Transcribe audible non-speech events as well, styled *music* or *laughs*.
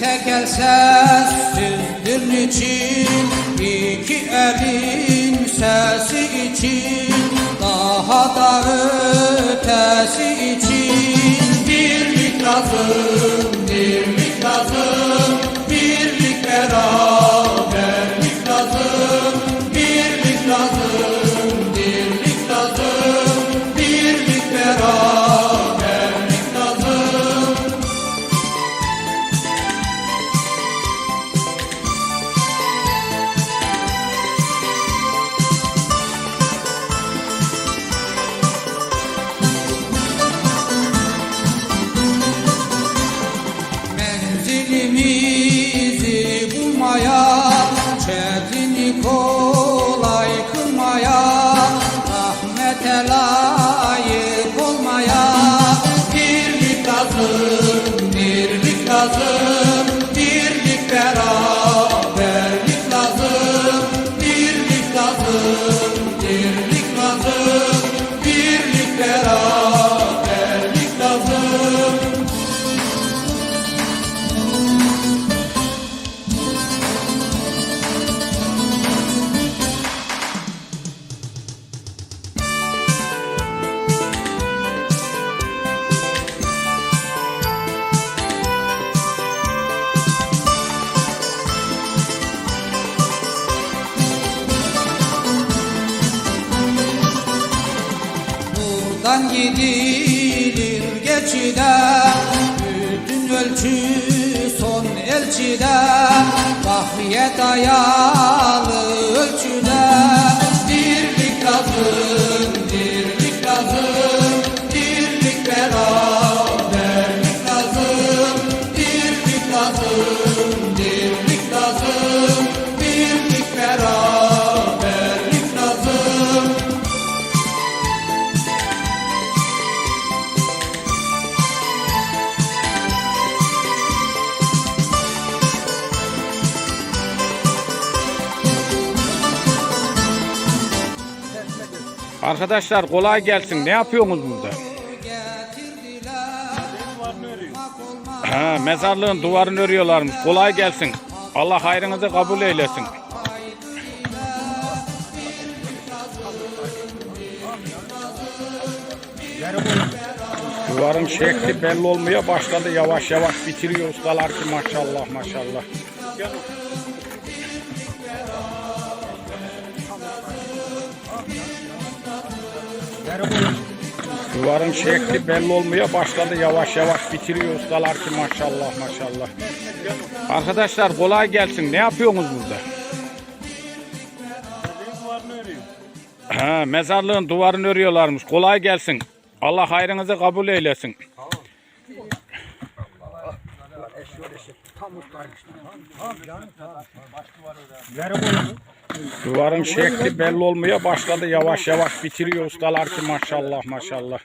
Tekel sessizdir niçin İki elin sesi için Daha da ötesi için. Birlik lazım, খেলা Buradan gidilir geçide. Bütün ölçü son elçide. Vahye dayalı ölçüde. Dirlik lazım, dirlik lazım. Dirlik beraberlik lazım Dirlik lazım, Arkadaşlar kolay gelsin. Ne yapıyorsunuz burada? Ha, mezarlığın duvarını örüyorlarmış. Kolay gelsin. Allah hayrınızı kabul eylesin. Duvarın şekli belli olmaya başladı. Yavaş yavaş bitiriyor ustalar ki maşallah maşallah. *laughs* Duvarın şekli belli olmaya başladı. Yavaş yavaş bitiriyor ustalar ki maşallah maşallah. Arkadaşlar kolay gelsin. Ne yapıyorsunuz burada? Ha, mezarlığın duvarını örüyorlarmış. Kolay gelsin. Allah hayrınızı kabul eylesin. Duvarın şekli belli olmaya başladı. Yavaş yavaş bitiriyor ustalar ki maşallah maşallah.